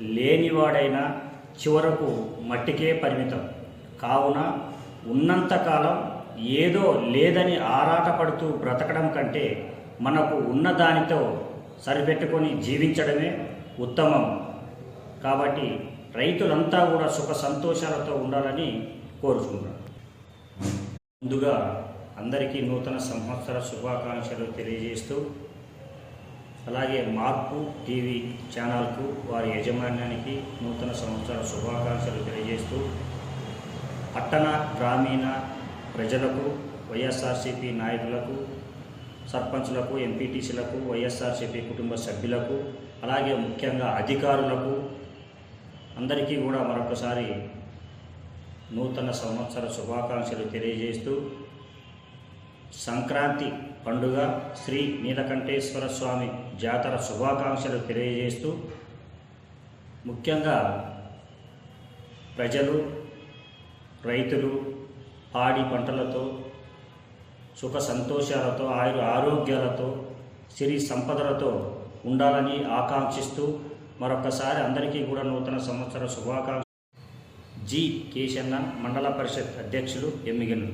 లేనివాడైనా చివరకు మట్టికే పరిమితం. కావున ఉన్నంతకాలం ఏదో లేదని ఆరాటపడుతూ బ్రతకడం కంటే మనకు ఉన్నదానితో సరిపెట్టుకొని జీవించడమే ఉత్తమం. కాబట్టి రైతులంతా కూడా సుఖ సంతోషాలతో ఉండాలని కోరుకుంటున్నాను ముందుగా అందరికీ నూతన సంవత్సర శుభాకాంక్షలు తెలియజేస్తూ అలాగే మార్పు టీవీ ఛానల్కు వారి యజమాన్యానికి నూతన సంవత్సర శుభాకాంక్షలు తెలియజేస్తూ పట్టణ గ్రామీణ ప్రజలకు వైఎస్ఆర్సీపీ నాయకులకు సర్పంచ్లకు ఎంపీటీసీలకు వైఎస్ఆర్సీపీ కుటుంబ సభ్యులకు అలాగే ముఖ్యంగా అధికారులకు అందరికీ కూడా మరొకసారి నూతన సంవత్సర శుభాకాంక్షలు తెలియజేస్తూ సంక్రాంతి పండుగ శ్రీ నీలకంఠేశ్వర స్వామి జాతర శుభాకాంక్షలు తెలియజేస్తూ ముఖ్యంగా ప్రజలు రైతులు పాడి పంటలతో సుఖ సంతోషాలతో ఆయుర ఆరోగ్యాలతో సిరి సంపదలతో ఉండాలని ఆకాంక్షిస్తూ మరొకసారి అందరికీ కూడా నూతన సంవత్సర శుభాకాంక్ష జి కేశన్న మండల పరిషత్ అధ్యక్షులు ఎమ్మిగను